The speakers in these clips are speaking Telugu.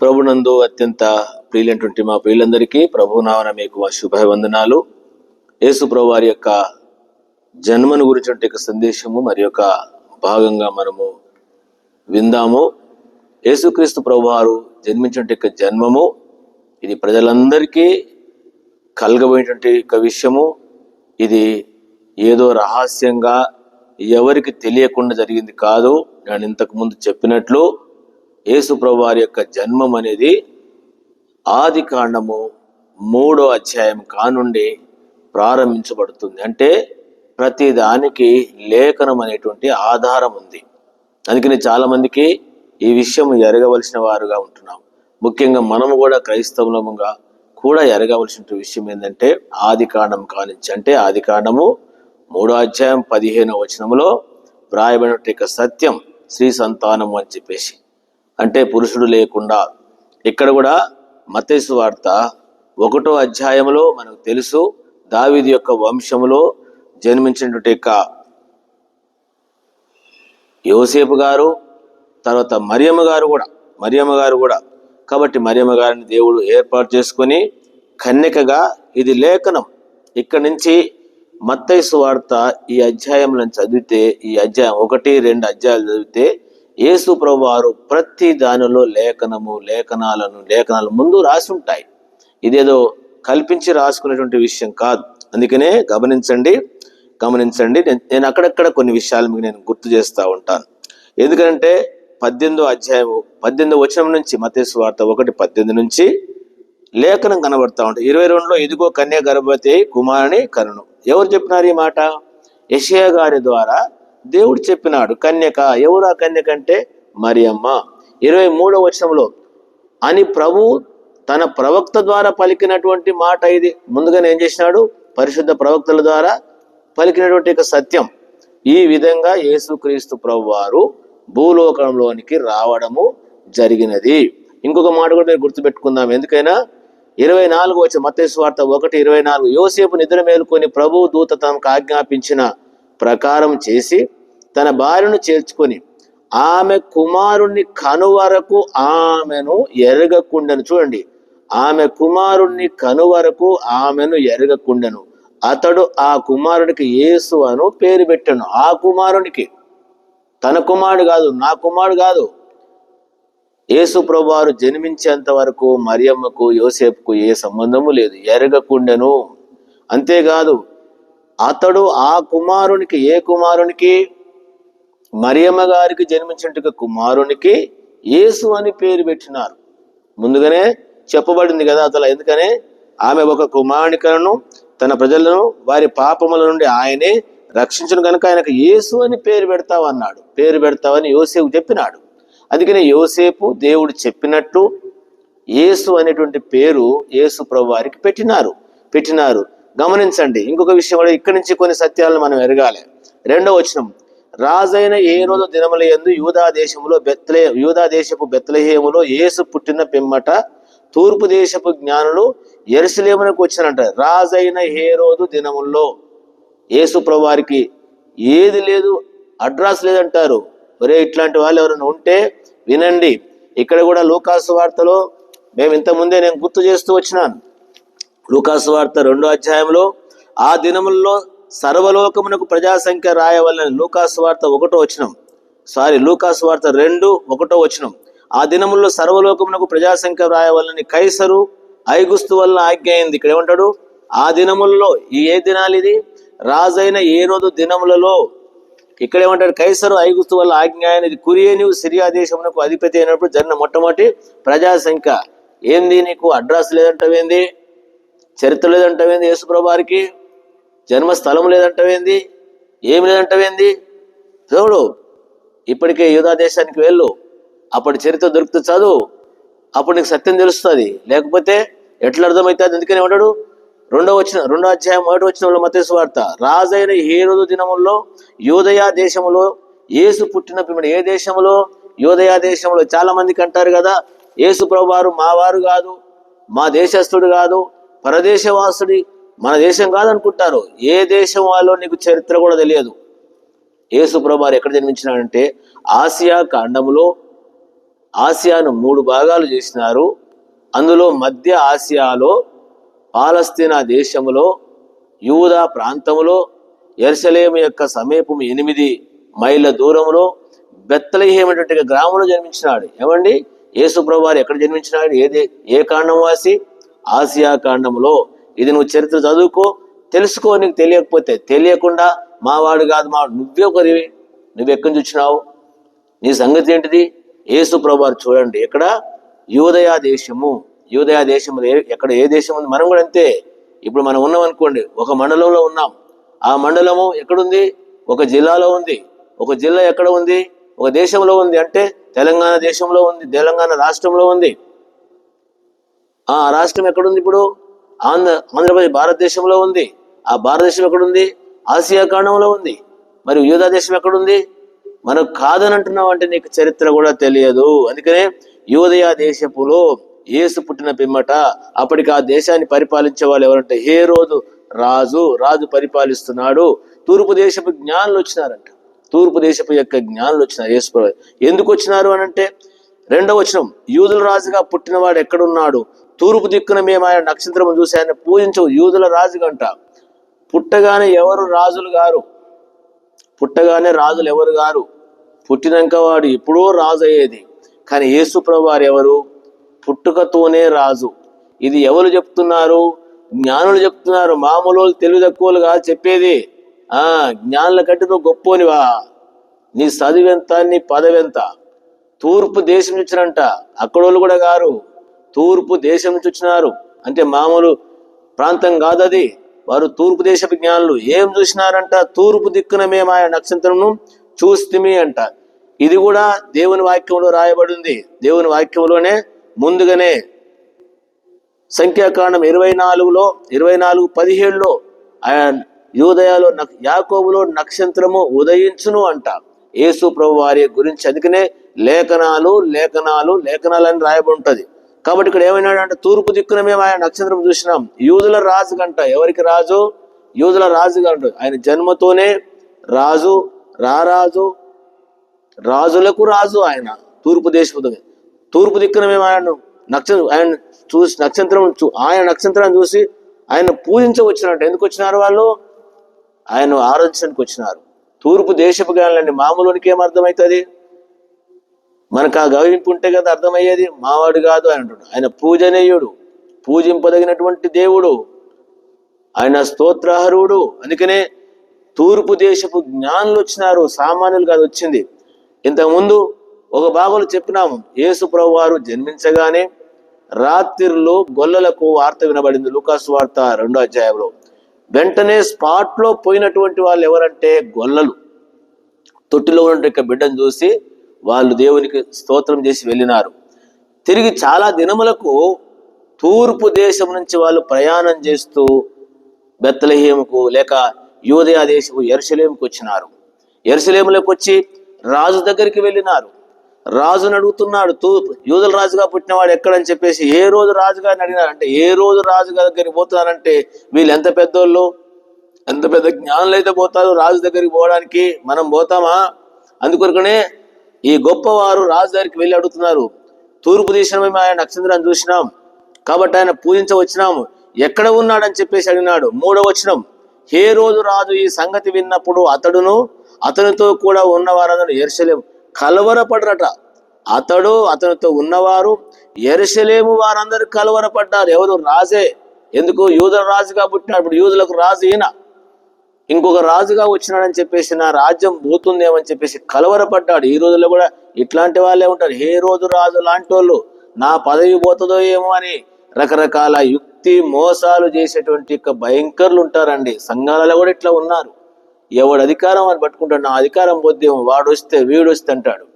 ప్రభునందు అత్యంత ప్రియులైనటువంటి మా ప్రియులందరికీ ప్రభునామన మీకు మా శుభవందనాలు. యేసు ప్రభు వారి యొక్క జన్మను గురించినటువంటి యొక్క సందేశము మరి యొక్క భాగంగా మనము విందాము. యేసుక్రీస్తు ప్రభు వారు జన్మించినటువంటి యొక్క జన్మము. ఇది ప్రజలందరికీ కలగబోయేటువంటి యొక్క విషయము. ఇది ఏదో రహస్యంగా ఎవరికి తెలియకుండా జరిగింది కాదు. నేను ఇంతకుముందు చెప్పినట్లు యేసుప్రభు వారి యొక్క జన్మం అనేది ఆది కాండము మూడో అధ్యాయం కానుండి ప్రారంభించబడుతుంది. అంటే ప్రతి దానికి లేఖనం అనేటువంటి ఆధారం ఉంది. అందుకని చాలామందికి ఈ విషయం ఎరగవలసిన వారుగా ఉంటున్నాం. ముఖ్యంగా మనము కూడా క్రైస్తవులముగా కూడా ఎరగవలసిన విషయం ఏంటంటే ఆది కాండం కానించి అంటే ఆది కాండము మూడో అధ్యాయం పదిహేనో వచనములో వ్రాయబడిన యొక్క సత్యం శ్రీ సంతానము అని చెప్పేసి. అంటే పురుషుడు లేకుండా. ఇక్కడ కూడా మతేసు వార్త ఒకటో అధ్యాయంలో మనకు తెలుసు. దావిది యొక్క వంశంలో జన్మించినటువంటి యొక్క యోసేపు గారు తర్వాత మరియమ్మ గారు కూడా మరియమ్మ గారు కూడా. కాబట్టి మరియమ్మ గారిని దేవుడు ఏర్పాటు చేసుకొని కన్యకగా ఇది లేఖనం. ఇక్కడి నుంచి మత్తైసు వార్త ఈ అధ్యాయంలో చదివితే ఈ అధ్యాయం ఒకటి రెండు అధ్యాయాలు చదివితే యేసు ప్రభువారు ప్రతి దానిలో లేఖనము లేఖనాలను లేఖనాలు ముందు రాసి ఉంటాయి. ఇదేదో కల్పించి రాసుకునేటువంటి విషయం కాదు. అందుకనే గమనించండి గమనించండి. నేను- నేను అక్కడక్కడ కొన్ని విషయాలు మీకు నేను గుర్తు చేస్తూ ఉంటాను. ఎందుకంటే పద్దెనిమిదో అధ్యాయము పద్దెనిమిదో వచనం నుంచి మతేసు వార్త ఒకటి పద్దెనిమిది నుంచి లేఖనం కనబడతా ఉంటాయి ఇరవై రెండులో ఇదిగో కన్యా గర్భవతి కుమారుని కరుణు. ఎవరు చెప్పినారు ఈ మాట? యషయ గారి ద్వారా దేవుడు చెప్పినాడు కన్యక ఎవరు ఆ కన్యక అంటే మరియమ్మ. ఇరవై మూడో వచనంలో అని ప్రభు తన ప్రవక్త ద్వారా పలికినటువంటి మాట ఇది. ముందుగానే ఏం చేసినాడు? పరిశుద్ధ ప్రవక్తల ద్వారా పలికినటువంటి ఒక సత్యం. ఈ విధంగా యేసుక్రీస్తు ప్రభు వారు భూలోకంలోనికి రావడము జరిగినది. ఇంకొక మాట కూడా మీరు గుర్తుపెట్టుకుందాం. ఎందుకైనా? ఇరవై నాలుగు వచ్చే మత్తయి వార్త ఒకటి ఇరవై నాలుగు. యోసేపు నిద్ర మేలుకొని ప్రభు దూత తనకు ఆజ్ఞాపించిన ప్రకారం చేసి తన భార్యను చేర్చుకొని ఆమె కుమారుణ్ణి కనువరకు ఆమెను ఎరగకుండను. చూడండి ఆమె కుమారుణ్ణి కనువరకు ఆమెను ఎరగకుండెను. అతడు ఆ కుమారుడికి యేసు అను పేరు పెట్టాను. ఆ కుమారునికి తన కుమారుడు కాదు నా కుమారుడు కాదు. యేసు ప్రభువారు జన్మించేంత వరకు మరియమ్మకు యోసేపుకు ఏ సంబంధము లేదు. ఎరగకుండెను. అంతేకాదు అతడు ఆ కుమారునికి ఏ కుమారునికి మరియమ్మ గారికి జన్మించినట్టుగా కుమారునికి యేసు అని పేరు పెట్టినారు. ముందుగానే చెప్పబడింది కదా అతను ఎందుకనే? ఆమె ఒక కుమారునికలను తన ప్రజలను వారి పాపముల నుండి ఆయనే రక్షించను కనుక ఆయనకు యేసు అని పేరు పెడతావు అన్నాడు. పేరు పెడతావని యోసేపు చెప్పినాడు. అందుకనే యోసేపు దేవుడు చెప్పినట్టు యేసు అనేటువంటి పేరు యేసు ప్రభు వారికి పెట్టినారు. పెట్టినారు. గమనించండి ఇంకొక విషయం కూడా ఇక్కడి నుంచి కొన్ని సత్యాలను మనం ఎరగాలి. రెండో వచనం రాజైన ఏ రోజు దినముల యందు యూదా దేశములో బెత్లే యూదా దేశపు బెత్లహేములో యేసు పుట్టిన పిమ్మట తూర్పు దేశపు జ్ఞానులు ఎరుసలేమునకు వచ్చినట్ట రాజైన ఏ రోజు దినముల్లో యేసు ప్రభువారికి ఏది లేదు అడ్రస్ లేదంటారు. ఒరే ఇట్లాంటి వాళ్ళు ఎవరైనా ఉంటే వినండి. ఇక్కడ కూడా లూకాసు వార్తలో మేము ఇంతకుముందే నేను గుర్తు చేస్తూ వచ్చినాను. లూకాసు వార్త రెండో అధ్యాయంలో ఆ దినముల్లో సర్వలోకమునకు ప్రజాసంఖ్య రాయవలన రాయవలని వార్త ఒకటో వచనం. సారీ లూకాస్ వార్త రెండు ఒకటో వచనం. ఆ దినముల్లో సర్వలోకమునకు ప్రజాసంఖ్య రాయవలని కైసరు ఐగుస్తు వల్ల ఆజ్ఞ అయింది. ఇక్కడ ఏమంటాడు? ఆ దినముల్లో ఏ దినాలు ఇది రాజైన ఏ రోజు దినములలో ఇక్కడ ఏమంటాడు? కైసరు ఐగుస్తు వల్ల ఆజ్ఞ అనేది కురియేనివు సిరియా దేశమునకు అధిపతి అయినప్పుడు జరిగిన మొట్టమొదటి ప్రజాసంఖ్య. ఏంది నీకు? అడ్రస్ లేదంటవేంది? చరిత్ర లేదంటవేంది యేసుప్రభారికి జన్మస్థలం లేదంటవేంది ఏమి లేదంటవేంది చూడు ఇప్పటికే యూదా దేశానికి వెళ్ళు. అప్పటి చరిత్ర దొరుకుతుంది చదువు. అప్పుడు నీకు సత్యం తెలుస్తుంది. లేకపోతే ఎట్లా అర్థమవుతుంది? అందుకని ఏమంటాడు? రెండో వచ్చిన రెండో అధ్యాయం మొదటి వచ్చిన మతేసు వార్త రాజైన ఏ దినముల్లో యోదయా దేశములో యేసు పుట్టిన పిమ్మడి ఏ దేశంలో యూదయా దేశంలో చాలా మందికి అంటారు కదా యేసు ప్రభువారు మా వారు కాదు మా దేశస్థుడు కాదు పరదేశవాసుడి మన దేశం కాదనుకుంటారు. ఏ దేశం వాళ్ళో నీకు చరిత్ర కూడా తెలియదు. యేసు ఎక్కడ జన్మించినాడంటే ఆసియా ఖండములో ఆసియాను మూడు భాగాలు చేసినారు. అందులో మధ్య ఆసియాలో పాలస్తీనా దేశములో యూదా ప్రాంతములో ఎర్సలేం యొక్క సమీపం ఎనిమిది మైళ్ళ దూరంలో బెత్తలహేమటువంటి గ్రామంలో జన్మించినాడు. ఏమండి? యేసుప్రభు వారు ఎక్కడ జన్మించినాడు? ఏదే ఏ కాండం వాసి? ఆసియా కాండంలో ఇది నువ్వు చరిత్ర చదువుకో తెలుసుకో నీకు తెలియకపోతే. తెలియకుండా మా వాడు కాదు మా నువ్వే ఒకరివి నువ్వు ఎక్కడి నుంచి వచ్చినావు? నీ సంగతి ఏంటిది? యేసు ప్రభువారు చూడండి. ఎక్కడ? యూదయ దేశము. యూదయ దేశము ఏ- ఎక్కడ ఏ దేశం ఉంది? మనం కూడా అంతే. ఇప్పుడు మనం ఉన్నాం అనుకోండి. ఒక మండలంలో ఉన్నాం. ఆ మండలము ఎక్కడుంది? ఒక జిల్లాలో ఉంది. ఒక జిల్లా ఎక్కడ ఉంది? ఒక దేశంలో ఉంది. అంటే తెలంగాణ దేశంలో ఉంది. తెలంగాణ రాష్ట్రంలో ఉంది. ఆ రాష్ట్రం ఎక్కడుంది ఇప్పుడు? ఆంధ్ర ఆంధ్రప్రదేశ్ భారతదేశంలో ఉంది. ఆ భారతదేశం ఎక్కడుంది? ఆసియా ఖండంలో ఉంది. మరి యూదా దేశం ఎక్కడుంది? మనం కాదని అంటున్నావు అంటే నీకు చరిత్ర కూడా తెలియదు. అందుకనే యూదయా దేశపులో యేసు పుట్టిన పిమ్మట అప్పటికి ఆ దేశాన్ని పరిపాలించే వాళ్ళు ఎవరంటే ఏ రోజు. రాజు రాజు పరిపాలిస్తున్నాడు. తూర్పు దేశపు జ్ఞానులు వచ్చినారంట. తూర్పు దేశపు యొక్క జ్ఞానులు వచ్చినారు యేసు ఎందుకు వచ్చినారు అని అంటే రెండవ వచనం యూదుల రాజుగా పుట్టినవాడు ఎక్కడున్నాడు? తూర్పు దిక్కున మేము ఆయన నక్షత్రము చూసి ఆయన పూజించు యూదుల రాజుగంట పుట్టగానే ఎవరు రాజులు గారు? పుట్టగానే రాజులు ఎవరు గారు? పుట్టినాక వాడు ఎప్పుడో రాజు అయ్యేది కానీ యేసు వారు ఎవరు? పుట్టుకతోనే రాజు. ఇది ఎవరు చెప్తున్నారు? జ్ఞానులు చెప్తున్నారు. మామూలు వాళ్ళు తెలివి తక్కువలు కాదు చెప్పేది. ఆ జ్ఞానుల కంటే నువ్వు గొప్పోనివా? నీ చదివెంత నీ పదవెంత? తూర్పు దేశం ఇచ్చినంట అక్కడోళ్ళు కూడా గారు. తూర్పు దేశం నుంచి వచ్చినారు. అంటే మామూలు ప్రాంతం కాదు అది వారు తూర్పు దేశపు జ్ఞానులు ఏం చూసినారంట? తూర్పు దిక్కున మేము ఆయన నక్షత్రంను చూస్తిమి అంట. ఇది కూడా దేవుని వాక్యంలో రాయబడింది. దేవుని వాక్యంలోనే ముందుగానే సంఖ్యాకాండం ఇరవై నాలుగులో ఇరవై నాలుగు పదిహేడులో ఆయన యూదయాలో నక్- యాకోబులో నక్షత్రము ఉదయించును అంట. యేసు ప్రభు వారి గురించి అందుకనే లేఖనాలు లేఖనాలు లేఖనాలు అని రాయబడి ఉంటుంది. కాబట్టి ఇక్కడ ఏమైనాడు అంటే తూర్పు దిక్కున మేము ఆయన నక్షత్రం చూసినాం. యూదుల రాజు గంట ఎవరికి రాజు? యూదుల రాజు గంట ఆయన జన్మతోనే రాజు రారాజు రాజులకు రాజు ఆయన. తూర్పు దేశపు తూర్పు దిక్కున మేము ఆయన నక్షత్రం ఆయన చూసి నక్షత్రం చూ- ఆయన నక్షత్రాన్ని చూసి ఆయన పూజించవచ్చినట్టు. ఎందుకు వచ్చినారు వాళ్ళు? ఆయన ఆరాధించడానికి వచ్చినారు. తూర్పు దేశపు గానులండి మామూలునికి ఏం అర్థమవుతుంది? మనకు ఆ గౌరవింపు ఉంటే కదా అర్థమయ్యేది? మావాడు కాదు ఆయన అంటున్నాడు. ఆయన పూజనీయుడు పూజింపదగినటువంటి దేవుడు. ఆయన స్తోత్రహరుడు. అందుకనే తూర్పు దేశపు జ్ఞానులు వచ్చినారు సామాన్యులు కాదు వచ్చింది. ఇంతకుముందు ఒక భాగంలో చెప్పినాము యేసు ప్రభు వారు జన్మించగానే రాత్రిలో గొల్లలకు వార్త వినబడింది లూకాసు వార్త రెండో అధ్యాయంలో. వెంటనే స్పాట్లో పోయినటువంటి వాళ్ళు ఎవరంటే గొల్లలు. తొట్టిలో ఉన్న బిడ్డను చూసి వాళ్ళు దేవునికి స్తోత్రం చేసి వెళ్ళినారు. తిరిగి చాలా దినములకు తూర్పు దేశం నుంచి వాళ్ళు ప్రయాణం చేస్తూ బెత్తలహేముకు లేక యూదయా దేశము ఎరుసలేముకు వచ్చినారు. ఎరుసలేములకు వచ్చి రాజు దగ్గరికి వెళ్ళినారు. రాజును అడుగుతున్నాడు తూ యూదుల రాజుగా పుట్టినవాడు ఎక్కడని చెప్పేసి ఏ రోజు రాజుగారిని అడిగినారు. అంటే ఏ రోజు రాజుగా దగ్గరికి పోతున్నారంటే వీళ్ళు ఎంత పెద్దోళ్ళు? ఎంత పెద్ద జ్ఞానులు అయితే పోతారు రాజు దగ్గరికి పోవడానికి? మనం పోతామా? అందుకొరకనే ఈ గొప్పవారు రాజు దగ్గరికి వెళ్ళి అడుగుతున్నారు. తూర్పు దేశం మేము ఆయన నక్షత్రాన్ని చూసినాం. కాబట్టి ఆయన పూజించవచ్చినాము ఎక్కడ ఉన్నాడని చెప్పేసి అడిగినాడు. మూడవ వచనం ఏ రోజు రాజు ఈ సంగతి విన్నప్పుడు అతడును అతనితో కూడా ఉన్నవారందరూ ఎరుసలేము కలవరపడరట. అతడు అతనితో ఉన్నవారు ఎరుసలేము వారందరూ కలవరపడ్డారు. ఎవరు? రాజే. ఎందుకు? యూదుల రాజుగా పుట్టినాడు. ఇప్పుడు యూదులకు రాజు ఈయన. ఇంకొక రాజుగా వచ్చినాడని చెప్పేసి నా రాజ్యం పోతుందేమని చెప్పేసి కలవరపడ్డాడు. ఈ రోజుల్లో కూడా ఇట్లాంటి వాళ్ళే ఉంటారు. ఏ రోజు రాజు లాంటి వాళ్ళు నా పదవి పోతుందో ఏమో అని రకరకాల యుక్తి మోసాలు చేసేటువంటి యొక్క భయంకరులు ఉంటారండి. సంఘాలలో కూడా ఇట్లా ఉన్నారు. ఎవడు అధికారం అని పట్టుకుంటాడు నా అధికారం పోద్దేమో వాడు వస్తే వీడు వస్తే అంటాడు.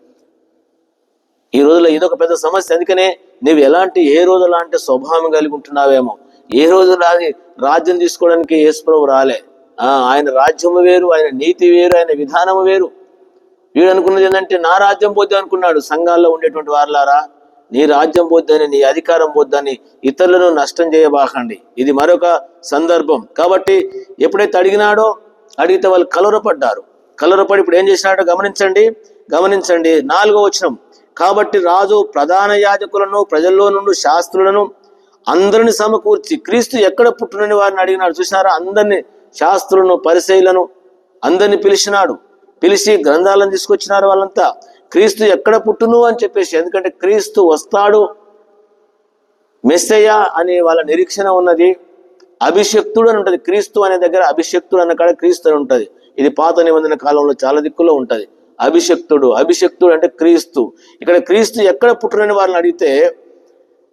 ఈ రోజుల్లో ఇదొక పెద్ద సమస్య. అందుకనే నువ్వు ఎలాంటి ఏ రోజు లాంటి స్వభావం కలిగి ఉంటున్నావేమో ఏ రోజు రాజు రాజ్యం తీసుకోవడానికి యేసుప్రభు రాలే. ఆయన రాజ్యము వేరు ఆయన నీతి వేరు ఆయన విధానము వేరు. వీడు అనుకున్నది ఏంటంటే నా రాజ్యం పోద్ది అనుకున్నాడు సంఘాల్లో ఉండేటువంటి వారులారా. నీ రాజ్యం పోద్దని నీ అధికారం పోద్దని ఇతరులను నష్టం చేయబాకండి. ఇది మరొక సందర్భం. కాబట్టి ఎప్పుడైతే అడిగినాడో అడిగితే వాళ్ళు కలవరపడ్డారు. కలవరపడి ఇప్పుడు ఏం చేసినాడో గమనించండి గమనించండి. నాలుగో వచనం. కాబట్టి రాజు ప్రధాన యాజకులను ప్రజల్లో నుండి శాస్త్రులను అందరిని సమకూర్చి క్రీస్తు ఎక్కడ పుట్టునని వారిని అడిగినాడు. చూసినారా? అందరిని శాస్త్రులను పరిశైలను అందరిని పిలిచినాడు. పిలిచి గ్రంథాలను తీసుకొచ్చినారు వాళ్ళంతా. క్రీస్తు ఎక్కడ పుట్టును అని చెప్పేసి ఎందుకంటే క్రీస్తు వస్తాడు. మెస్సయ్య అనే వాళ్ళ నిరీక్షణ ఉన్నది. అభిషక్తుడు అని ఉంటుంది. క్రీస్తు అనే దగ్గర అభిషక్తుడు అన్న కాడ క్రీస్తు అని ఉంటుంది. ఇది పాత నిబంధన కాలంలో చాలా దిక్కులో ఉంటది. అభిషక్తుడు అభిషక్తుడు అంటే క్రీస్తు. ఇక్కడ క్రీస్తు ఎక్కడ పుట్టునని వారిని అడిగితే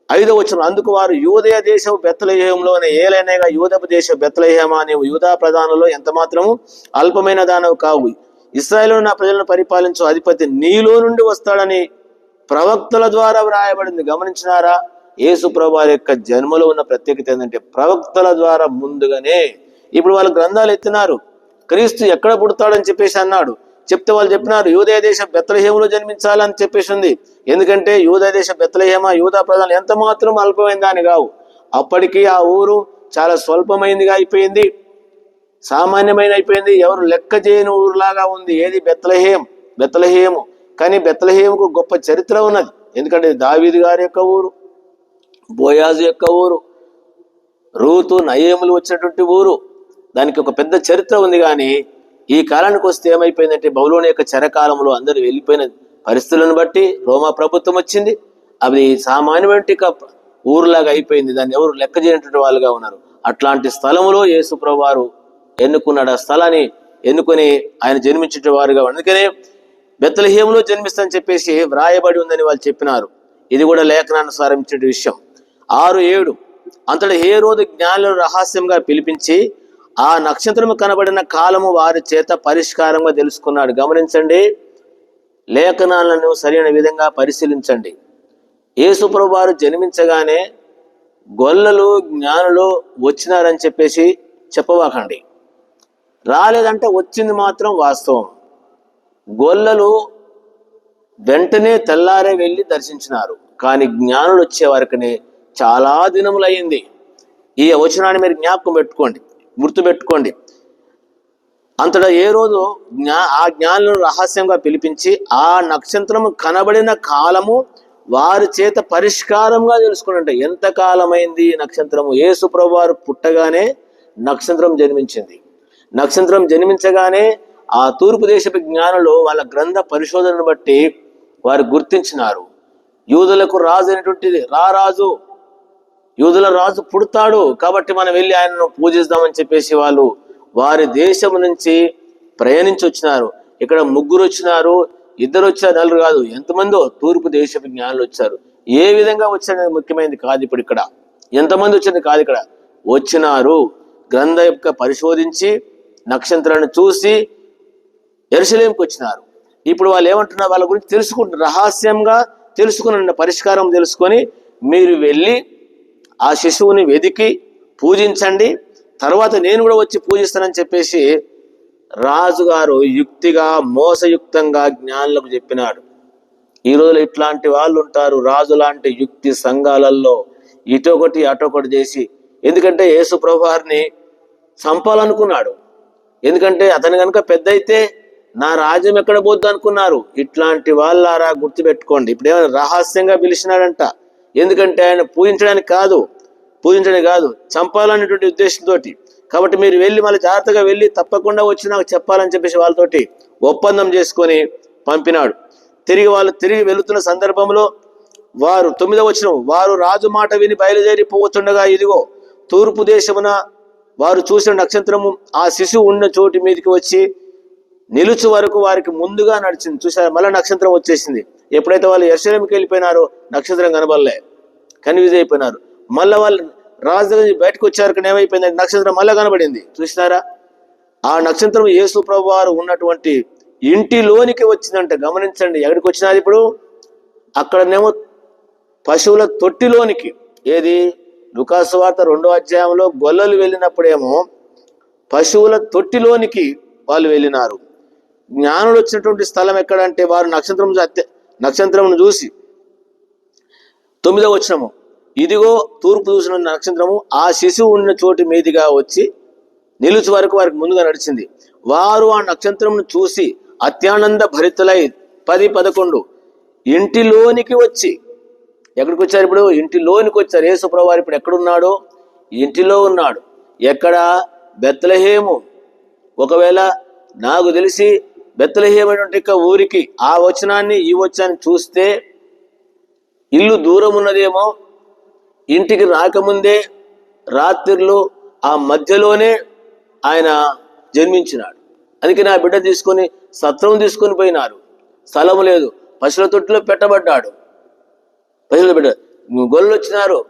ఐదో వచ్చిన అందుకు వారు యూదయ దేశం బెత్తలహేమంలో ఏలైనగా యూదపు దేశ బెత్తలహేమా నీవు యూదా ప్రధానంలో ఎంత మాత్రము? అల్పమైన దానవు కావు. ఇస్రాయేల్ నా ప్రజలను పరిపాలించు అధిపతి నీలో నుండి వస్తాడని ప్రవక్తల ద్వారా వ్రాయబడింది. గమనించినారా? యేసు ప్రభు యొక్క జన్మలో ఉన్న ప్రత్యేకత ఏంటంటే ప్రవక్తల ద్వారా ముందుగానే. ఇప్పుడు వాళ్ళు గ్రంథాలు ఎత్తినారు. క్రీస్తు ఎక్కడ పుడతాడని చెప్పేసి అన్నాడు. చెప్తే వాళ్ళు చెప్పినారు యూదయ దేశ బెత్తలహేములో జన్మించాలని చెప్పేసి ఉంది ఎందుకంటే యూదయ దేశ బెత్తలహేమ యూదా ప్రధానం ఎంత మాత్రం అల్పమైన దాని కావు. అప్పటికి ఆ ఊరు చాలా స్వల్పమైనదిగా అయిపోయింది. సామాన్యమైన అయిపోయింది. ఎవరు లెక్క చేయని ఊరులాగా ఉంది. ఏది బెత్తలహేం బెత్తలహేము కానీ బెత్తలహేముకు గొప్ప చరిత్ర ఉన్నది. ఎందుకంటే దావీద్ గారి యొక్క ఊరు బోయాజు యొక్క ఊరు రూతు నయేములు వచ్చినటువంటి ఊరు. దానికి ఒక పెద్ద చరిత్ర ఉంది కానీ ఈ కాలానికి వస్తే ఏమైపోయిందంటే బౌలోని యొక్క చెరకాలంలో అందరూ వెళ్ళిపోయిన పరిస్థితులను బట్టి రోమా ప్రభుత్వం వచ్చింది. అది సామాన్యమైన ఊరులాగా అయిపోయింది. దాన్ని ఎవరు లెక్క చేయనటువంటి వాళ్ళుగా ఉన్నారు. అట్లాంటి స్థలములో యేసుప్రభు వారు ఎన్నుకున్నాడు. ఆ స్థలాన్ని ఎన్నుకొని ఆయన జన్మించే వారుగా అందుకనే బెత్తలహీములో జన్మిస్తానని చెప్పేసి వ్రాయబడి ఉందని వాళ్ళు చెప్పినారు. ఇది కూడా లేఖనానుసారం ఇచ్చే విషయం. ఆరు ఏడు. అంతటి ఏ రోజు జ్ఞానులను రహస్యంగా పిలిపించి ఆ నక్షత్రము కనబడిన కాలము వారి చేత పరిష్కారంగా తెలుసుకున్నాడు. గమనించండి. లేఖనాలను సరైన విధంగా పరిశీలించండి. యేసుప్రభు వారు జన్మించగానే గొల్లలు జ్ఞానులు వచ్చినారని చెప్పేసి చెప్పవాకండి. రాలేదంటే వచ్చింది మాత్రం వాస్తవం. గొల్లలు వెంటనే తెల్లారే వెళ్ళి దర్శించినారు. కానీ జ్ఞానులు వచ్చే వరకునే చాలా దినములయ్యింది. ఈ వచనాన్ని మీరు జ్ఞాపకం పెట్టుకోండి. గుర్తుపెట్టుకోండి. అంతటా ఏ రోజు జ్ఞా ఆ జ్ఞానులను రహస్యంగా పిలిపించి ఆ నక్షత్రం కనబడిన కాలము వారి చేత పరిష్కారంగా తెలుసుకున్నట్టు ఎంత కాలమైంది నక్షత్రము? ఏసుప్రభు వారు పుట్టగానే నక్షత్రం జన్మించింది. నక్షత్రం జన్మించగానే ఆ తూర్పు దేశపు జ్ఞానులు వాళ్ళ గ్రంథ పరిశోధనను బట్టి వారు గుర్తించినారు. యూదులకు రాజు అయినటువంటిది రా రాజు. యూదుల రాజు పుడతాడు కాబట్టి మనం వెళ్ళి ఆయనను పూజిస్తామని చెప్పేసి వాళ్ళు వారి దేశం నుంచి ప్రయాణించి వచ్చినారు. ఇక్కడ ముగ్గురు వచ్చినారు ఇద్దరు వచ్చారు నలుగురు కాదు ఎంతమందో తూర్పు దేశపు జ్ఞానులు వచ్చారు. ఏ విధంగా వచ్చారనేది ముఖ్యమైనది కాదు ఇప్పుడు ఇక్కడ. ఎంతమంది వచ్చింది కాదు ఇక్కడ. వచ్చినారు. గ్రంథ యొక్క పరిశోధించి నక్షత్రాన్ని చూసి ఎరుసలేంకి వచ్చినారు. ఇప్పుడు వాళ్ళు ఏమంటున్నారు? వాళ్ళ గురించి తెలుసుకుంటున్నారు రహస్యంగా తెలుసుకున్న పరిష్కారం తెలుసుకొని మీరు వెళ్ళి ఆ శిశువుని వెదికి పూజించండి. తర్వాత నేను కూడా వచ్చి పూజిస్తానని చెప్పేసి రాజుగారు యుక్తిగా మోసయుక్తంగా జ్ఞానులకు చెప్పినాడు. ఈ రోజులు ఇట్లాంటి వాళ్ళు ఉంటారు రాజు లాంటి యుక్తి సంఘాలలో ఇటొకటి అటొకటి చేసి. ఎందుకంటే యేసు ప్రభువారిని చంపాలనుకున్నాడు. ఎందుకంటే అతను కనుక పెద్ద అయితే నా రాజ్యం ఎక్కడ పోద్దు అనుకున్నారు. ఇట్లాంటి వాళ్ళారా గుర్తుపెట్టుకోండి. ఇప్పుడు ఏమైనా రహస్యంగా పిలిచినాడంట. ఎందుకంటే ఆయన పూజించడానికి కాదు పూజించడానికి కాదు చంపాలనేటువంటి ఉద్దేశంతో కాబట్టి మీరు వెళ్ళి మళ్ళీ జాగ్రత్తగా వెళ్ళి తప్పకుండా వచ్చి నాకు చెప్పాలని చెప్పేసి వాళ్ళతోటి ఒప్పందం చేసుకొని పంపినాడు. తిరిగి వాళ్ళు తిరిగి వెళుతున్న సందర్భంలో వారు తొమ్మిదవ వచ్చిన వారు రాజు మాట విని బయలుదేరి పోతుండగా ఇదిగో తూర్పు దేశమున వారు చూసిన నక్షత్రము ఆ శిశువు ఉన్న చోటి మీదకి వచ్చి నిలుచు వరకు వారికి ముందుగా నడిచింది. చూసారు మళ్ళీ నక్షత్రం వచ్చేసింది. ఎప్పుడైతే వాళ్ళు యశ్వరంకి వెళ్ళిపోయినారో నక్షత్రం కనబడలే. కన్ఫ్యూజ్ అయిపోయినారు. మళ్ళీ వాళ్ళు రాజు నుంచి బయటకు వచ్చారు కానీ ఏమైపోయింది నక్షత్రం మళ్ళీ కనబడింది. చూసినారా? ఆ నక్షత్రం యేసు ప్రభు వారు ఉన్నటువంటి ఇంటిలోనికి వచ్చిందంటే. గమనించండి ఎక్కడికి వచ్చినది ఇప్పుడు? అక్కడనేమో పశువుల తొట్టిలోనికి. ఏది? లుకాసు వార్త రెండో అధ్యాయంలో గొల్లలు వెళ్ళినప్పుడేమో పశువుల తొట్టిలోనికి వాళ్ళు వెళ్ళినారు. జ్ఞానులు వచ్చినటువంటి స్థలం ఎక్కడంటే వారు నక్షత్రం నక్షత్రమును చూసి తొమ్మిదో వచ్చినము ఇదిగో తూర్పు చూసిన నక్షత్రము ఆ శిశువు ఉన్న చోటు మీదిగా వచ్చి నిలుచు వరకు వారికి ముందుగా నడిచింది. వారు ఆ నక్షత్రమును చూసి అత్యానంద భరితులై పది పదకొండు ఇంటిలోనికి వచ్చి ఎక్కడికి వచ్చారు ఇప్పుడు? ఇంటిలోనికి వచ్చారు. యేసుప్రభు వారు ఇప్పుడు ఎక్కడున్నాడు? ఇంటిలో ఉన్నాడు. ఎక్కడ? బెత్తలహేము ఒకవేళ నాకు తెలిసి బెత్తలహేమైనటువంటి ఊరికి ఆ వచనాన్ని ఈ వచనాన్ని చూస్తే ఇల్లు దూరం ఉన్నదేమో ఇంటికి రాకముందే రాత్రిలో ఆ మధ్యలోనే ఆయన జన్మించినాడు. అందుకే నా బిడ్డ తీసుకొని సత్రం తీసుకొని పోయినారు. స్థలం లేదు. పశువుల తొట్టిలో పెట్టబడ్డాడు. పశువుల బిడ్డ గొల్లు వచ్చినారు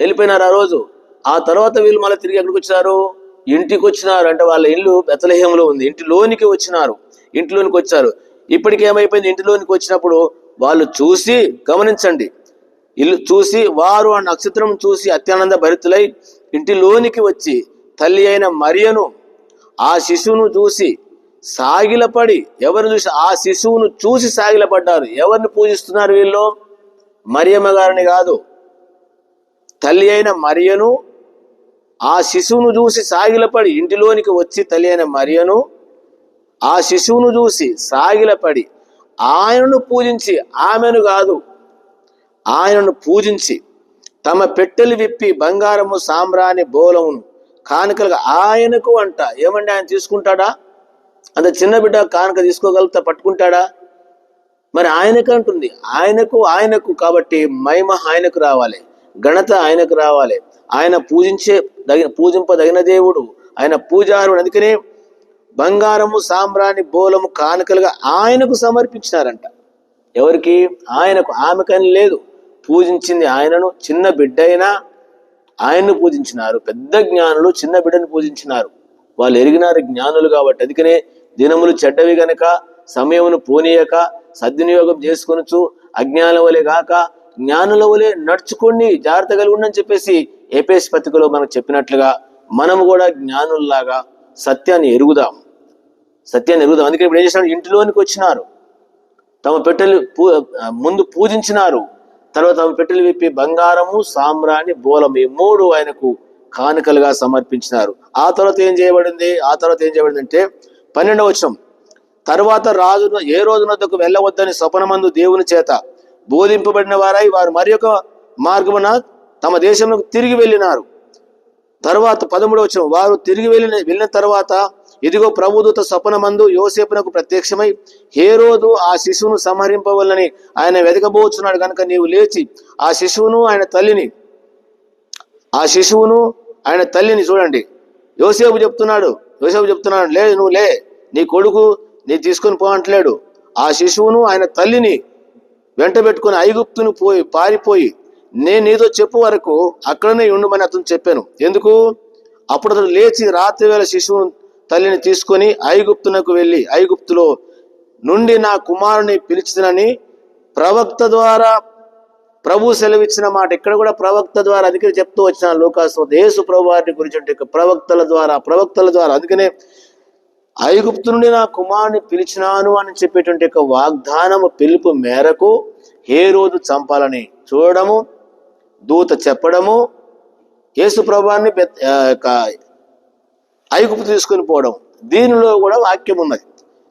వెళ్ళిపోయినారు ఆ రోజు. ఆ తర్వాత వీళ్ళు మళ్ళీ తిరిగి ఎక్కడికి వచ్చినారు? ఇంటికి వచ్చినారు. అంటే వాళ్ళ ఇల్లు బెత్తలహేములో ఉంది. ఇంటిలోనికి వచ్చినారు. ఇంటిలోనికి వచ్చారు. ఇప్పటికేమైపోయింది ఇంటిలోనికి వచ్చినప్పుడు వాళ్ళు చూసి గమనించండి. ఇల్లు చూసి వారు ఆ నక్షత్రం చూసి అత్యానంద భరితులై ఇంటిలోనికి వచ్చి తల్లి అయిన మరియను ఆ శిశువును చూసి సాగిలపడి ఎవరిని చూసి ఆ శిశువును చూసి సాగిలపడ్డారు. ఎవరిని పూజిస్తున్నారు వీళ్ళు? మరియమ్మ గారిని కాదు. తల్లి అయిన మరియను ఆ శిశువును చూసి సాగిలపడి ఇంటిలోనికి వచ్చి తల్లి అయిన మరియను ఆ శిశువును చూసి సాగిలపడి ఆయనను పూజించి ఆమెను కాదు ఆయనను పూజించి తమ పెట్టెలు విప్పి బంగారము సాంబ్రాణి బోలమును కానుకలుగా ఆయనకు అంట. ఏమండి ఆయన తీసుకుంటాడా? అంత చిన్న బిడ్డ కానుక తీసుకోగలుగుతా పట్టుకుంటాడా? మరి ఆయనకు అంటుంది. ఆయనకు ఆయనకు కాబట్టి మహిమ ఆయనకు రావాలి. ఘనత ఆయనకు రావాలి. ఆయన పూజించే దగిన పూజింపదగిన దేవుడు. ఆయన పూజారుడు. అందుకనే బంగారము సాంబ్రాణి బోలము కానుకలుగా ఆయనకు సమర్పించినారంట. ఎవరికి? ఆయనకు. ఆమెకని లేదు. పూజించింది ఆయనను చిన్న బిడ్డ అయినా ఆయన్ను పూజించినారు. పెద్ద జ్ఞానులు చిన్న బిడ్డను పూజించినారు. వాళ్ళు ఎరిగినారు జ్ఞానులు కాబట్టి అందుకనే దినములు చెడ్డవి గనక సమయమును పోనీయక సద్వినియోగం చేసుకొనచ్చు అజ్ఞానుల వలె గాక జ్ఞానుల వలె నడుచుకోండి జాగ్రత్త కలిగి ఉండని చెప్పేసి ఏపీఎస్ పత్రికలో మనకు చెప్పినట్లుగా మనము కూడా జ్ఞానుల్లాగా సత్యాన్ని ఎరుగుదాం. సత్యాన్ని ఎరుగుదాం. అందుకే ఇప్పుడు ఏం చేసినారు ఇంటిలోనికి వచ్చినారు. తమ పెట్టెలు ముందు పూజించినారు. తర్వాత ఆమె పెట్టెలు విప్పి బంగారము సామ్రాణి బోలం ఈ మూడు ఆయనకు కానుకలుగా సమర్పించినారు. ఆ తర్వాత ఏం చేయబడింది? ఆ తర్వాత ఏం చేయబడింది అంటే పన్నెండవ వచనం. తర్వాత రాజును ఏ రోజునకు వెళ్ళవద్దని స్వపనమందు దేవుని చేత బోధింపబడిన వారై వారు మరి ఒక మార్గమున తమ దేశంలో తిరిగి వెళ్ళినారు. తర్వాత పదమూడవ వచనం. వారు తిరిగి వెళ్ళిన వెళ్ళిన తర్వాత ఇదిగో ప్రభుదూత స్వపనమందు యోసేపునకు ప్రత్యక్షమై ఏ రోజు ఆ శిశువును సంహరింపవల్లని ఆయన వెతకబోచున్నాడు కనుక నీవు లేచి ఆ శిశువును ఆయన తల్లిని ఆ శిశువును ఆయన తల్లిని చూడండి. యోసేపు చెప్తున్నాడు యోసేపు చెప్తున్నాడు లే నువ్వు లే నీ కొడుకు నీ తీసుకొని పో అంటలేడు. ఆ శిశువును ఆయన తల్లిని వెంట పెట్టుకుని ఐగుప్తును పోయి పారిపోయి నేను నీతో చెప్పు వరకు అక్కడనే ఉండమని అతను చెప్పాను. ఎందుకు? అప్పుడు అతను లేచి రాత్రి వేళ శిశువును తల్లిని తీసుకొని ఐగుప్తునకు వెళ్ళి ఐగుప్తులో నుండి నా కుమారుని పిలిచినని ప్రవక్త ద్వారా ప్రభు సెలవిచ్చిన మాట. ఇక్కడ కూడా ప్రవక్త ద్వారా అందుకే చెప్తూ వచ్చిన లోకాసు. యేసు ప్రభు వారిని గురించి ప్రవక్తల ద్వారా ప్రవక్తల ద్వారా. అందుకనే ఐగుప్తు నుండి నా కుమారుని పిలిచినాను అని చెప్పేటువంటి యొక్క వాగ్దానము పిలుపు మేరకు ఏ రోజు చంపాలని చూడడము దూత చెప్పడము యేసు ప్రభాన్ని ఐగుప్తు తీసుకొని పోవడం. దీనిలో కూడా వాక్యం ఉన్నది.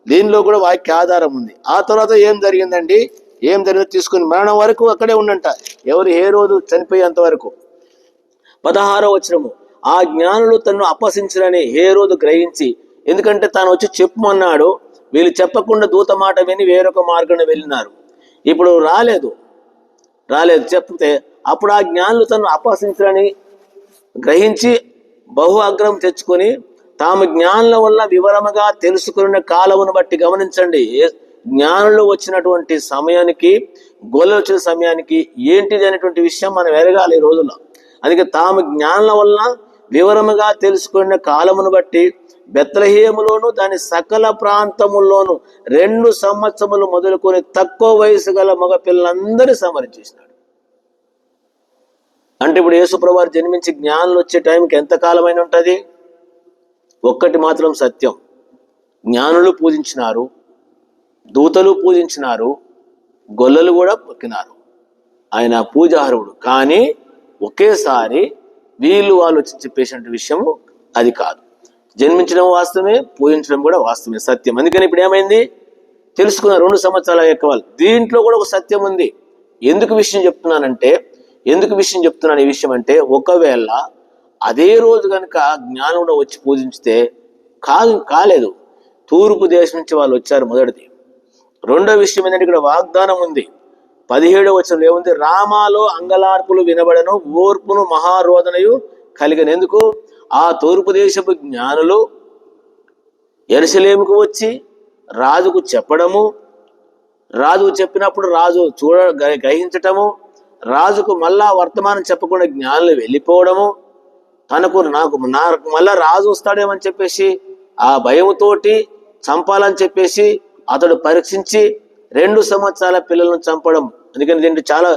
దీనిలో కూడా వాక్య ఆధారం ఉంది. ఆ తర్వాత ఏం జరిగిందండి? ఏం జరిగింది తీసుకుని మరణం వరకు అక్కడే ఉండంట. ఎవరు? ఏ రోజు చనిపోయేంత వరకు. పదహారో వచనము. ఆ జ్ఞానులు తను అపహసించరని ఏ రోజు గ్రహించి ఎందుకంటే తాను వచ్చి చెప్పమన్నాడు వీళ్ళు చెప్పకుండా దూత మాట విని వేరొక మార్గంలో వెళ్ళినారు. ఇప్పుడు రాలేదు. రాలేదు. చెప్తే అప్పుడు ఆ జ్ఞానులు తను అపహసించరని గ్రహించి బహు అగ్రం తెచ్చుకొని తాము జ్ఞానుల వల్ల వివరముగా తెలుసుకున్న కాలమును బట్టి గమనించండి. జ్ఞానంలో జ్ఞానులు వచ్చినటువంటి సమయానికి గొల్ల వచ్చిన సమయానికి ఏంటిది అనేటువంటి విషయం మనం ఎరగాలి ఈ రోజుల్లో. అందుకే తాము జ్ఞానుల వల్ల వివరముగా తెలుసుకున్న కాలమును బట్టి బెత్లహేములోను దాని సకల ప్రాంతముల్లోను రెండు సంవత్సరములు మొదలుకొని తక్కువ వయసు గల మగ పిల్లలందరూ సమరించేసినాడు అంటే ఇప్పుడు యేసుప్రభు జన్మించి జ్ఞానులు వచ్చే టైంకి ఎంత కాలమైన ఉంటుంది? ఒక్కటి మాత్రం సత్యం. జ్ఞానులు పూజించినారు దూతలు పూజించినారు గొల్లలు కూడా పొక్కినారు. ఆయన పూజార్హుడు. కానీ ఒకేసారి వీళ్ళు వాళ్ళు వచ్చి చెప్పేసిన విషయము అది కాదు. జన్మించడం వాస్తవమే పూజించడం కూడా వాస్తవమే సత్యం. అందుకని ఇప్పుడు ఏమైంది? తెలుసుకున్న రెండు సంవత్సరాల యొక్క వాళ్ళు దీంట్లో కూడా ఒక సత్యం ఉంది. ఎందుకు విషయం చెప్తున్నానంటే ఎందుకు విషయం చెప్తున్నాను ఈ విషయం అంటే ఒకవేళ అదే రోజు కనుక జ్ఞానుడు వచ్చి పూజించితే కా కాలేదు. తూర్పు దేశం నుంచి వాళ్ళు వచ్చారు మొదటిది. రెండో విషయం ఏంటంటే ఇక్కడ వాగ్దానం ఉంది. పదిహేడో వచనంలో ఏముంది? రామాలో అంగలార్పులు వినబడను ఓర్పును మహారోదనయు కలిగినందుకు ఆ తూర్పు దేశపు జ్ఞానులు ఎరుసలేముకు వచ్చి రాజుకు చెప్పడము రాజుకు చెప్పినప్పుడు రాజు చూడ గ్రహించటము రాజుకు మళ్ళా వర్తమానం చెప్పకుండా జ్ఞానులు వెళ్ళిపోవడము తనకు నాకు నాకు మళ్ళా రాజు వస్తాడేమని చెప్పేసి ఆ భయంతోటి చంపాలని చెప్పేసి అతడు పరీక్షించి రెండు సంవత్సరాల పిల్లలను చంపడం. అందుకని దీంట్లో చాలా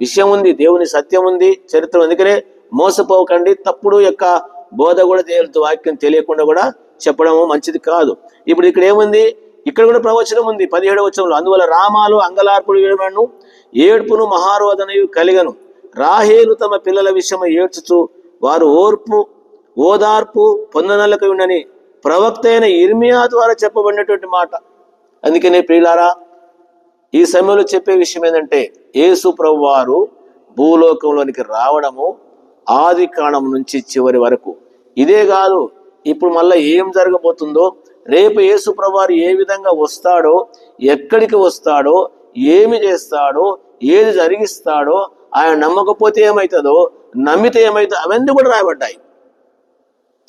విషయం ఉంది దేవుని సత్యం ఉంది చరిత్ర అందుకనే మోసపోకండి తప్పుడు యొక్క బోధ కూడా తేలుతూ వాక్యం తెలియకుండా కూడా చెప్పడము మంచిది కాదు. ఇప్పుడు ఇక్కడ ఏముంది? ఇక్కడ కూడా ప్రవచనం ఉంది పదిహేడవ వచనంలో. అందువల్ల రామాలు అంగలార్పుడు విడమను ఏడుపును మహారోధనయు కలిగను. రాహేలు తమ పిల్లల విషయమై ఏడ్చుచు వారు ఓర్పు ఓదార్పు పొందనలకు ఉండని ప్రవక్త అయిన ఇర్మియా ద్వారా చెప్పబడినటువంటి మాట. అందుకనే ప్రియులారా ఈ సమయంలో చెప్పే విషయం ఏంటంటే యేసు ప్రభు వారు భూలోకంలోనికి రావడము ఆది కాణం నుంచి చివరి వరకు. ఇదే కాదు ఇప్పుడు మళ్ళీ ఏం జరగబోతుందో రేపు యేసు ప్రభు వారు ఏ విధంగా వస్తాడో ఎక్కడికి వస్తాడో ఏమి చేస్తాడో ఏది జరిగిస్తాడో ఆయన నమ్మకపోతే ఏమవుతుందో నమ్మితే ఏమవుతుందో అవన్నీ కూడా రాయబడ్డాయి.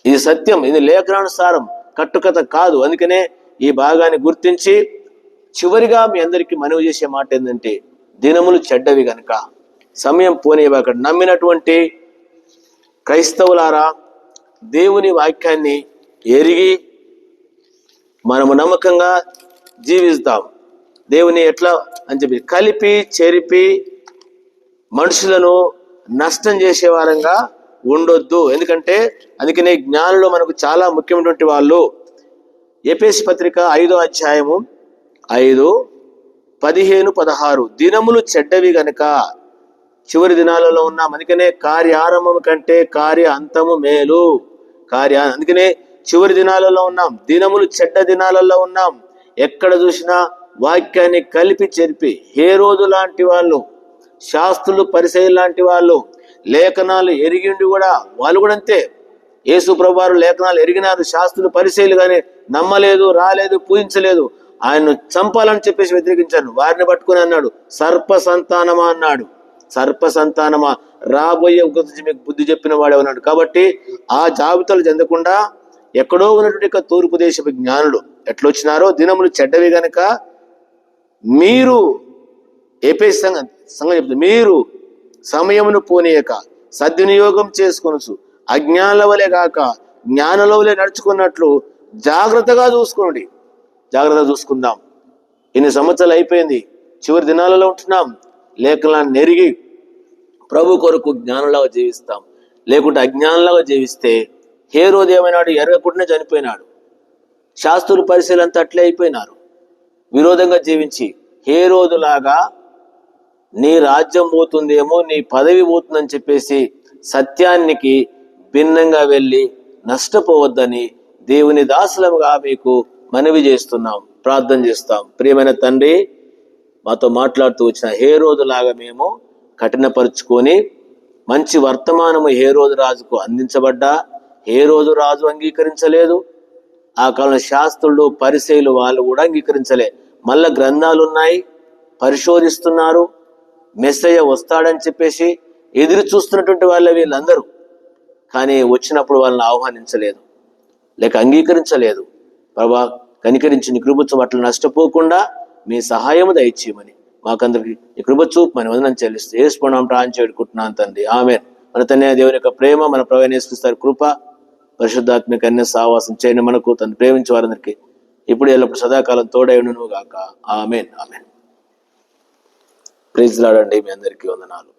ఇది సత్యం ఇది లేఖనానుసారం కట్టుకథ కాదు. అందుకనే ఈ భాగాన్ని గుర్తించి చివరిగా మీ అందరికీ మనవి చేసే మాట ఏంటంటే దినములు చెడ్డవి కనుక సమయం పోనివ్వక నమ్మినటువంటి క్రైస్తవులారా దేవుని వాక్యాన్ని ఎరిగి మనము నమ్మకంగా జీవిస్తాం. దేవుని ఎట్లా అని చెప్పి కలిపి చెరిపి మనుషులను నష్టం చేసే వారంగా ఉండొద్దు. ఎందుకంటే అందుకనే జ్ఞానులు మనకు చాలా ముఖ్యమైనటువంటి వాళ్ళు. ఎపేసి పత్రిక ఐదో అధ్యాయము ఐదు పదిహేను పదహారు. దినములు చెడ్డవి గనక చివరి దినాలలో ఉన్నాం. అందుకనే కార్యారంభం కంటే కార్య అంతము మేలు. కార్య అందుకనే చివరి దినాలలో ఉన్నాం. దినములు చెడ్డ దినాలలో ఉన్నాం. ఎక్కడ చూసినా వాక్యాన్ని కలిపి చెరిపి. ఏ రోజు లాంటి వాళ్ళు శాస్త్రులు పరిసయ లాంటి వాళ్ళు లేఖనాలు ఎరిగిండి కూడా వాళ్ళు కూడా అంతే. యేసు ప్రభువారు లేఖనాలు ఎరిగినారు శాస్త్రులు పరిశైలు కానీ నమ్మలేదు రాలేదు పూజించలేదు. ఆయన్ను చంపాలని చెప్పేసి వ్యతిరేకించాను. వారిని పట్టుకుని అన్నాడు సర్ప సంతానమా అన్నాడు. సర్ప సంతానమా రాబోయే గురించి మీకు బుద్ధి చెప్పిన వాడే ఉన్నాడు. కాబట్టి ఆ జాబితాలు చెందకుండా ఎక్కడో ఉన్నటువంటి తూర్పు దేశపు జ్ఞానులు ఎట్లొచ్చినారో దినములు చెడ్డవి గనక మీరు ఏపీ సంఘం సంఘం చెప్తుంది మీరు సమయమును పోనీయక సద్వినియోగం చేసుకొనచ్చు అజ్ఞానుల వలె కాక జ్ఞానుల వలె నడుచుకున్నట్లు జాగ్రత్తగా చూసుకోండి. జాగ్రత్తగా చూసుకుందాం. ఇన్ని సంవత్సరాలు అయిపోయింది చివరి దినాలలో ఉంటున్నాం. లేఖనాన్ని నెరిగి ప్రభు కొరకు జ్ఞానులాగా జీవిస్తాం. లేకుంటే అజ్ఞానులాగా జీవిస్తే హే రోజు ఏమైనాడు? ఎరగకుండానే చనిపోయినాడు. శాస్త్రులు పరిశీలంతా అట్లే అయిపోయినారు. విరోధంగా జీవించి ఏ రోజులాగా నీ రాజ్యం పోతుందేమో నీ పదవి పోతుందని చెప్పేసి సత్యానికి భిన్నంగా వెళ్ళి నష్టపోవద్దని దేవుని దాసులముగా మీకు మనవి చేస్తున్నాం ప్రార్థన చేస్తాం. ప్రియమైన తండ్రి మాతో మాట్లాడుతూ వచ్చిన ఏ రోజులాగా మేము కఠినపరుచుకొని మంచి వర్తమానము ఏ రోజు రాజుకు అందించబడ్డా. ఏ రోజు రాజు అంగీకరించలేదు. ఆ కాలం శాస్త్రులు పరిశైలు వాళ్ళు కూడా అంగీకరించలే. మళ్ళా గ్రంథాలు ఉన్నాయి పరిశోధిస్తున్నారు. మెస్సయ్య వస్తాడని చెప్పేసి ఎదురు చూస్తున్నటువంటి వాళ్ళ వీళ్ళందరూ. కానీ వచ్చినప్పుడు వాళ్ళని ఆహ్వానించలేదు. లేక అంగీకరించలేదు. ప్రభా కనికరించి నీ కృప అట్లా నష్టపోకుండా మీ సహాయము దయచేయమని మాకందరికి నీ కృప చూపు మన వందనం చెల్లిస్తూ వేసుకున్నాం ప్రాణం చేడుకుంటున్నాను తండ్రి. ఆమె మన తన్నే దేవుని యొక్క ప్రేమ మన ప్రవేశిస్తారు కృప పరిశుద్ధాత్మిక అన్య సావాసం చేయని మనకు తను ప్రేమించే వారందరికీ ఇప్పుడు ఎల్లప్పుడు సదాకాలం తోడైనను గాక ఆమెన్. ఆమెన్. ప్రైజ్ లాడండి మీ అందరికీ వందనాలు.